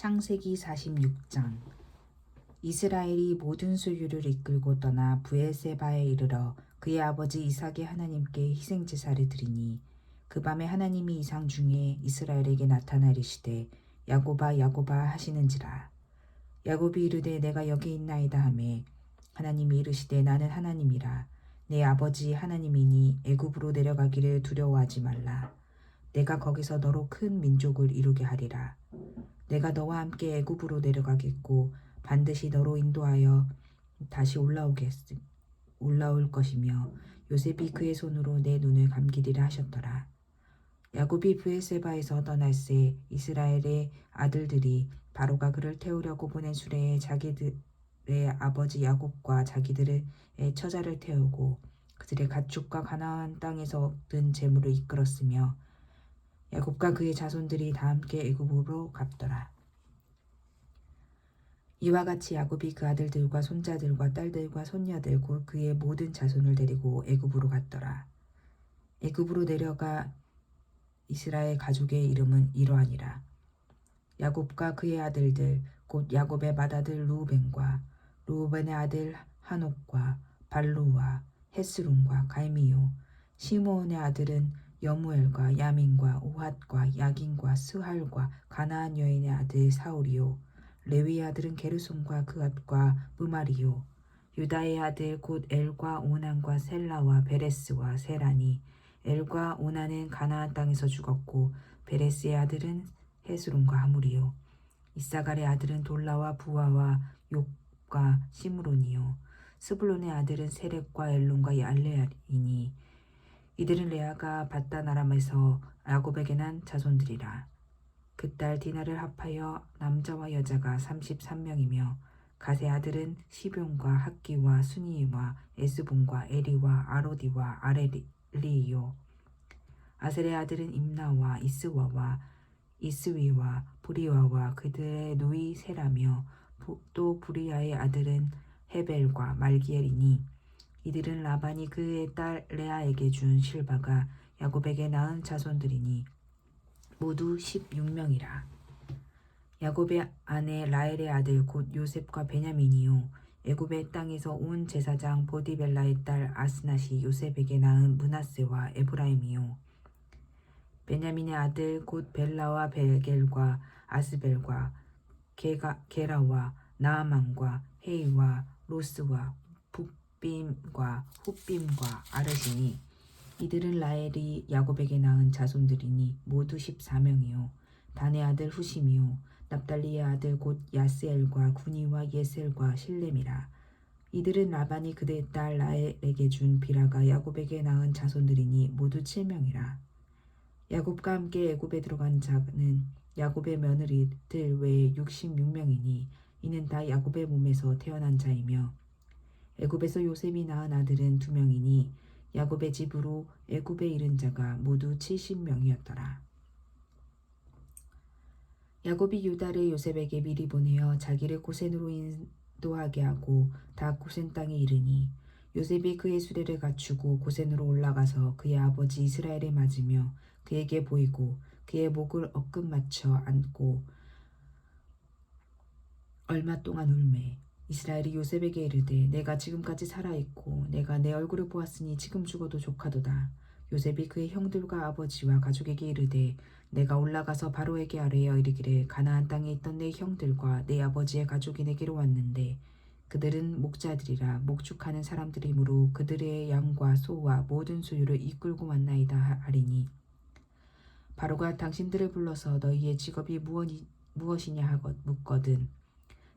창세기 46장. 이스라엘이 모든 소유를 이끌고 떠나 부에세바에 이르러 그의 아버지 이삭의 하나님께 희생 제사를 드리니 그 밤에 하나님이 이상 중에 이스라엘에게 나타나 이르시되 야고바 야고바 하시는지라. 야곱이 이르되 내가 여기 있나이다 하매 하나님이 이르시되 나는 하나님이라. 내 아버지 하나님이니 애굽으로 내려가기를 두려워하지 말라. 내가 거기서 너로 큰 민족을 이루게 하리라 내가 너와 함께 애굽으로 내려가겠고 반드시 너로 인도하여 다시 올라오겠 올라올 것이며 요셉이 그의 손으로 내 눈을 감기리라 하셨더라. 야곱이 브에세바에서 떠날 새 이스라엘의 아들들이 바로가 그를 태우려고 보낸 수레에 자기들의 아버지 야곱과 자기들의 처자를 태우고 그들의 가축과 가나안 땅에서 얻은 재물을 이끌었으며 야곱과 그의 자손들이 다 함께 애굽으로 갔더라. 이와 같이 야곱이 그 아들들과 손자들과 딸들과 손녀들 곧 그의 모든 자손을 데리고 애굽으로 갔더라. 애굽으로 내려가 이스라엘 가족의 이름은 이러하니라. 야곱과 그의 아들들 곧 야곱의 맏아들 루벤과 루벤의 아들 한옥과 발루와 헤스론과 갈미요 시므온의 아들은 여무엘과 야민과 오핫과 야긴과 스할과 가나안 여인의 아들 사울이요. 레위의 아들은 게르손과 그앗과 무마리요. 유다의 아들 곧 엘과 오난과 셀라와 베레스와 세라니 엘과 오난은 가나안 땅에서 죽었고 베레스의 아들은 헤스론과 하물이요. 이사갈의 아들은 돌라와 부하와 욕과 시므론이요. 스불론의 아들은 세렉과 엘론과 알레아이니 이들은 레아가 바단 아람에서 야곱에게 난 자손들이라. 그 딸 디나를 합하여 남자와 여자가 33명이며 가세 아들은 시뵑과 학기와 순이와 에스본과 에리와 아로디와 아레리요 아셀의 아들은 임나와 이스와와 이스위와 부리와와 그들의 누이 세라며 또 부리아의 아들은 헤벨과 말기엘이니 이들은 라반이 그의 딸 레아에게 준 실바가 야곱에게 낳은 자손들이니 모두 16명이라. 야곱의 아내 라엘의 아들 곧 요셉과 베냐민이요 애굽의 땅에서 온 제사장 보디벨라의 딸 아스낫이 요셉에게 낳은 문하세와 에브라임이요 베냐민의 아들 곧 벨라와 벨겔과 아스벨과 게가, 게라와 나아만과 헤이와 로스와 빔과 훗빔과 아르시니 이들은 라엘이 야곱에게 낳은 자손들이니 모두 14명이요. 단의 아들 후심이요. 납달리의 아들 곧 야스엘과 구니와 예셀과 실렘이라. 이들은 라반이 그의 딸 라엘에게 준 비라가 야곱에게 낳은 자손들이니 모두 7명이라. 야곱과 함께 애굽에 들어간 자는 야곱의 며느리들 외에 66명이니 이는 다 야곱의 몸에서 태어난 자이며 애굽에서 요셉이 낳은 아들은 두 명이니 야곱의 집으로 애굽에 이른 자가 모두 70명이었더라. 야곱이 유다를 요셉에게 미리 보내어 자기를 고센으로 인도하게 하고 다 고센 땅에 이르니 요셉이 그의 수레를 갖추고 고센으로 올라가서 그의 아버지 이스라엘에 맞으며 그에게 보이고 그의 목을 엇금 맞춰 안고 얼마 동안 울매 이스라엘이 요셉에게 이르되 내가 지금까지 살아있고 내가 내 얼굴을 보았으니 지금 죽어도 조카도다. 요셉이 그의 형들과 아버지와 가족에게 이르되 내가 올라가서 바로에게 아뢰어 이르기를 가나안 땅에 있던 내 형들과 내 아버지의 가족이 내게로 왔는데 그들은 목자들이라 목축하는 사람들이므로 그들의 양과 소와 모든 소유를 이끌고 왔나이다 하리니 바로가 당신들을 불러서 너희의 직업이 무엇이냐 하고 묻거든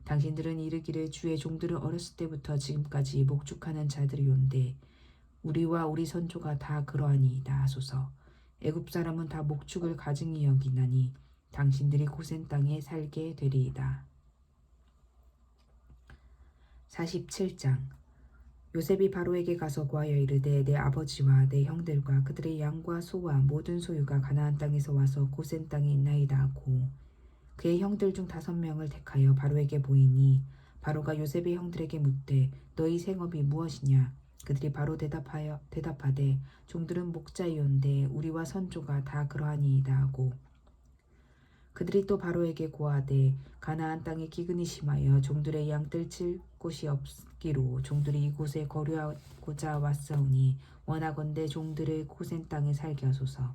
당신들은 이르기를 주의 종들을 어렸을 때부터 지금까지 목축하는 자들이온데 우리와 우리 선조가 다 그러하니이다 하소서. 애굽 사람은 다 목축을 가증히 여기나니 당신들이 고센 땅에 살게 되리이다. 47장 요셉이 바로에게 가서 구하여 이르되 내 아버지와 내 형들과 그들의 양과 소와 모든 소유가 가나안 땅에서 와서 고센 땅에 있나이다 하고 그의 형들 중 다섯 명을 택하여 바로에게 보이니 바로가 요셉의 형들에게 묻되 너희 생업이 무엇이냐? 그들이 바로 대답하여 대답하되 종들은 목자이온데 우리와 선조가 다 그러하니이다. 하고 그들이 또 바로에게 고하되 가나안 땅에 기근이 심하여 종들의 양들 칠 곳이 없기로 종들이 이곳에 거류하고자 왔사오니 원하건대 종들의 고센 땅에 살게 하소서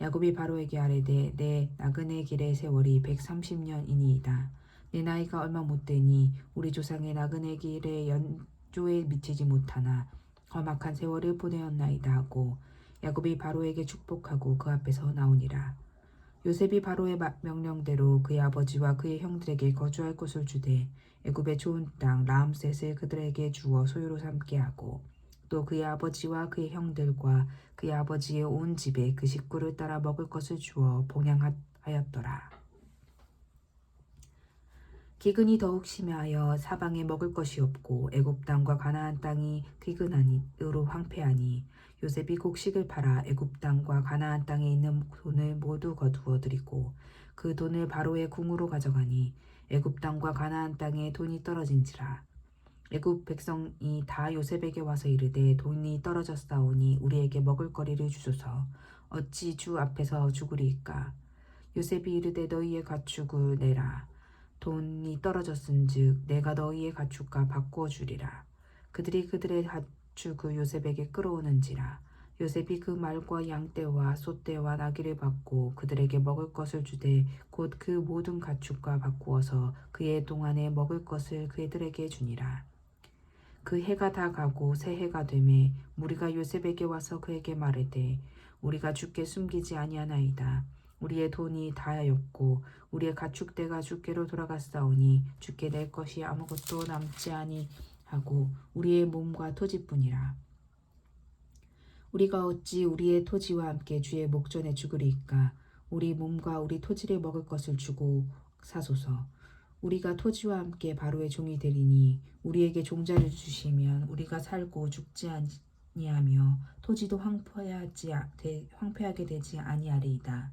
야곱이 바로에게 아뢰되 내 나그네 길의 세월이 130년이니이다 내 나이가 얼마 못 되니 우리 조상의 나그네 길의 연조에 미치지 못하나 험악한 세월을 보내었나이다 하고 야곱이 바로에게 축복하고 그 앞에서 나오니라. 요셉이 바로의 마- 명령대로 그의 아버지와 그의 형들에게 거주할 곳을 주되 애굽의 좋은 땅 라암셋을 그들에게 주어 소유로 삼게 하고 또 그의 아버지와 그의 형들과 그의 아버지의 온 집에 그 식구를 따라 먹을 것을 주어 봉양하였더라. 기근이 더욱 심하여 사방에 먹을 것이 없고 애굽 땅과 가나안 땅이 기근하니으로 황폐하니 요셉이 곡식을 팔아 애굽 땅과 가나안 땅에 있는 돈을 모두 거두어 드리고 그 돈을 바로의 궁으로 가져가니 애굽 땅과 가나안 땅에 돈이 떨어진지라 애굽 백성이 다 요셉에게 와서 이르되 돈이 떨어졌사오니 우리에게 먹을 거리를 주소서. 어찌 주 앞에서 죽으리이까? 요셉이 이르되 너희의 가축을 내라. 돈이 떨어졌은즉 내가 너희의 가축과 바꾸어 주리라. 그들이 그들의 가축을 요셉에게 끌어오는지라. 요셉이 그 말과 양떼와 소떼와 나귀를 받고 그들에게 먹을 것을 주되 곧 그 모든 가축과 바꾸어서 그의 동안에 먹을 것을 그들에게 주니라 그 해가 다 가고 새 해가 되매 무리가 요셉에게 와서 그에게 말하되 우리가 주께 숨기지 아니하나이다. 우리의 돈이 다하였고 우리의 가축대가 주께로 돌아갔사오니 주께 낼 것이 아무것도 남지 아니하고 우리의 몸과 토지뿐이라. 우리가 어찌 우리의 토지와 함께 주의 목전에 죽으리이까? 우리 몸과 우리 토지를 먹을 것을 주고 사소서 우리가 토지와 함께 바로의 종이 되리니 우리에게 종자를 주시면 우리가 살고 죽지 아니하며 토지도 아- 되- 황폐하게 되지 아니하리이다.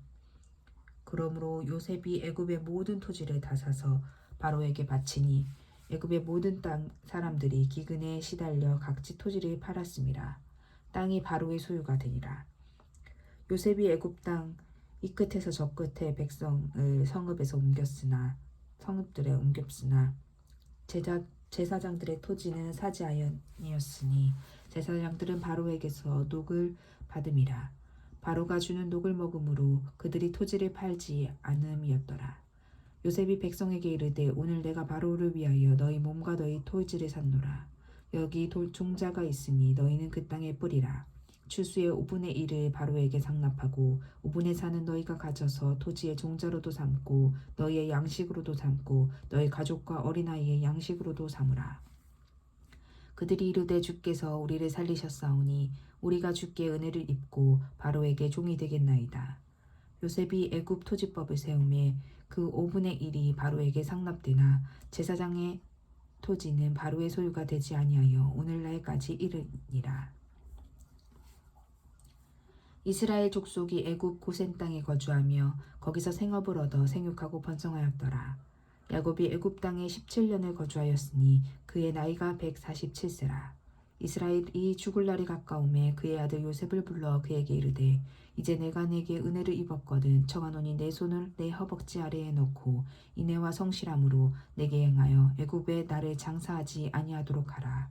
그러므로 요셉이 애굽의 모든 토지를 다 사서 바로에게 바치니 애굽의 모든 땅 사람들이 기근에 시달려 각지 토지를 팔았습니다. 땅이 바로의 소유가 되니라. 요셉이 애굽 땅 이 끝에서 저 끝에 백성을 성읍에서 옮겼으나 성읍들에 옮겼으나 제자 제사장들의 토지는 사지 아니었으니 제사장들은 바로에게서 녹을 받음이라. 바로가 주는 녹을 먹음으로 그들이 토지를 팔지 않음이었더라. 요셉이 백성에게 이르되 오늘 내가 바로를 위하여 너희 몸과 너희 토지를 샀노라. 여기 돌 종자가 있으니 너희는 그 땅에 뿌리라. 추수의 5분의 1을 바로에게 상납하고 5분의 4는 너희가 가져서 토지의 종자로도 삼고 너희의 양식으로도 삼고 너희 가족과 어린아이의 양식으로도 삼으라. 그들이 이르되 주께서 우리를 살리셨사오니 우리가 주께 은혜를 입고 바로에게 종이 되겠나이다. 요셉이 애굽 토지법을 세우매 그 5분의 1이 바로에게 상납되나 제사장의 토지는 바로의 소유가 되지 아니하여 오늘날까지 이르니라. 이스라엘 족속이 애굽 고센 땅에 거주하며 거기서 생업을 얻어 생육하고 번성하였더라. 야곱이 애굽 땅에 17년을 거주하였으니 그의 나이가 147세라. 이스라엘이 죽을 날이 가까움에 그의 아들 요셉을 불러 그에게 이르되 이제 내가 내게 은혜를 입었거든 청하노니 내 손을 내 허벅지 아래에 넣고 인애와 성실함으로 내게 행하여 애굽에 나를 장사하지 아니하도록 하라.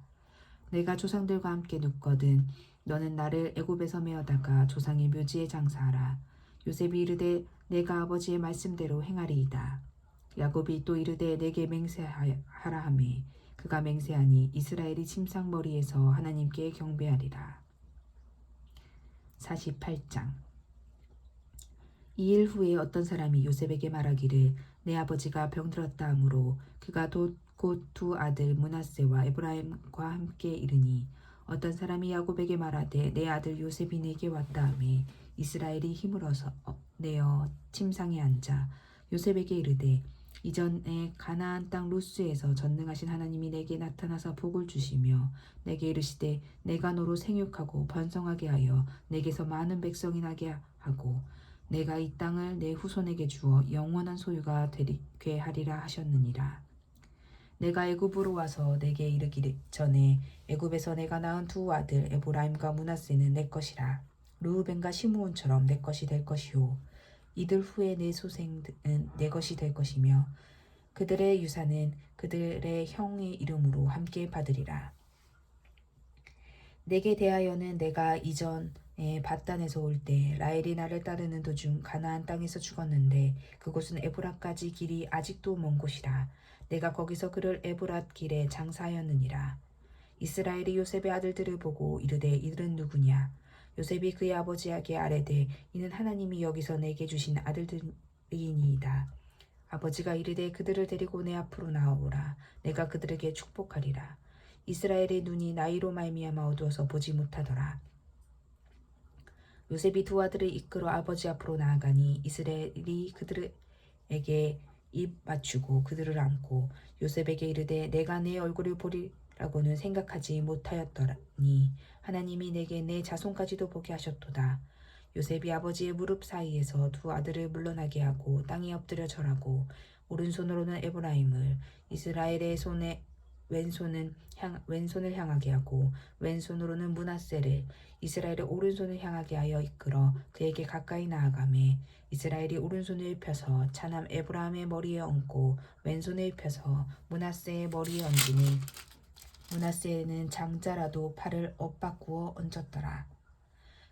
내가 조상들과 함께 눕거든 너는 나를 애굽에서 메어다가 조상의 묘지에 장사하라. 요셉이 이르되 내가 아버지의 말씀대로 행하리이다. 야곱이 또 이르되 내게 맹세하라 하매 그가 맹세하니 이스라엘이 침상머리에서 하나님께 경배하리라. 48장 이 일 후에 어떤 사람이 요셉에게 말하기를 내 아버지가 병들었다 하므로 그가 곧두 아들 문하세와 에브라임과 함께 이르니 어떤 사람이 야곱에게 말하되 내 아들 요셉이 내게 왔다 하매 이스라엘이 힘을 얻어 내어 침상에 앉아 요셉에게 이르되 이전에 가나안 땅 루스에서 전능하신 하나님이 내게 나타나서 복을 주시며 내게 이르시되 내가 너로 생육하고 번성하게 하여 내게서 많은 백성이 나게 하고 내가 이 땅을 내 후손에게 주어 영원한 소유가 되게 하리라 하셨느니라. 내가 애굽으로 와서 내게 이르기를 전에 애굽에서 내가 낳은 두 아들 에브라임과 문하세는 내 것이라. 루우벤과 시므온처럼 내 것이 될 것이요. 이들 후에 내 소생은 내 것이 될 것이며 그들의 유산은 그들의 형의 이름으로 함께 받으리라. 내게 대하여는 내가 이전에 바단에서 올 때 라헬이 나를 따르는 도중 가나안 땅에서 죽었는데 그곳은 에브라까지 길이 아직도 먼 곳이라. 내가 거기서 그를 에브랏 길에 장사하였느니라. 이스라엘이 요셉의 아들들을 보고 이르되 이들은 누구냐? 요셉이 그의 아버지에게 아뢰되 이는 하나님이 여기서 내게 주신 아들들이니이다. 아버지가 이르되 그들을 데리고 내 앞으로 나오라. 내가 그들에게 축복하리라. 이스라엘의 눈이 나이로 말미암아 어두워서 보지 못하더라. 요셉이 두 아들을 이끌어 아버지 앞으로 나아가니 이스라엘이 그들에게 입 맞추고 그들을 안고 요셉에게 이르되 내가 내 얼굴을 보리라고는 생각하지 못하였더니 하나님이 내게 내 자손까지도 보게 하셨도다. 요셉이 아버지의 무릎 사이에서 두 아들을 물러나게 하고 땅에 엎드려 절하고 오른손으로는 에브라임을 이스라엘의 손에 왼손은 향, 왼손을 향하게 하고 왼손으로는 문하세를 이스라엘의 오른손을 향하게 하여 이끌어 그에게 가까이 나아가매 이스라엘이 오른손을 펴서 차남 에브라임의 머리에 얹고 왼손을 펴서 문하세의 머리에 얹으니 문하세는 장자라도 팔을 엇바꾸어 얹었더라.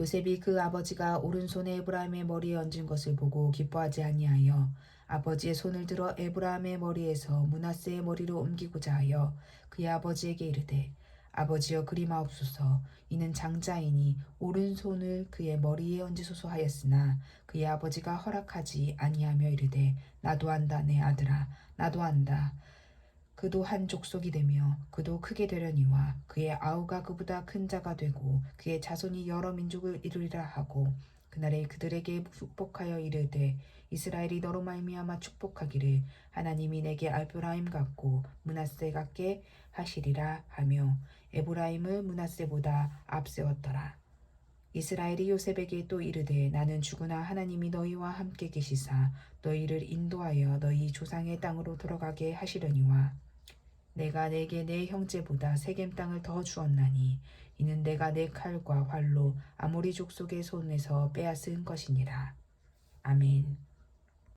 요셉이 그 아버지가 오른손에 에브라임의 머리에 얹은 것을 보고 기뻐하지 아니하여 아버지의 손을 들어 에브라임의 머리에서 문하세의 머리로 옮기고자 하여 그의 아버지에게 이르되 아버지여 그리마옵소서. 이는 장자이니 오른손을 그의 머리에 얹으소서 하였으나 그의 아버지가 허락하지 아니하며 이르되 나도 안다 내 아들아. 나도 안다 그도 한 족속이 되며 그도 크게 되려니와 그의 아우가 그보다 큰 자가 되고 그의 자손이 여러 민족을 이루리라 하고 그날에 그들에게 축복하여 이르되 이스라엘이 너로 말미암아 축복하기를 하나님이 내게 알브라임 같고 문하세 같게 하시리라 하며 에브라임을 문하세보다 앞세웠더라. 이스라엘이 요셉에게 또 이르되 나는 죽으나 하나님이 너희와 함께 계시사 너희를 인도하여 너희 조상의 땅으로 돌아가게 하시려니와 내가 내게 내 형제보다 세겜 땅을 더 주었나니 이는 내가 내 칼과 활로 아모리 족속의 손에서 빼앗은 것이니라. 아멘.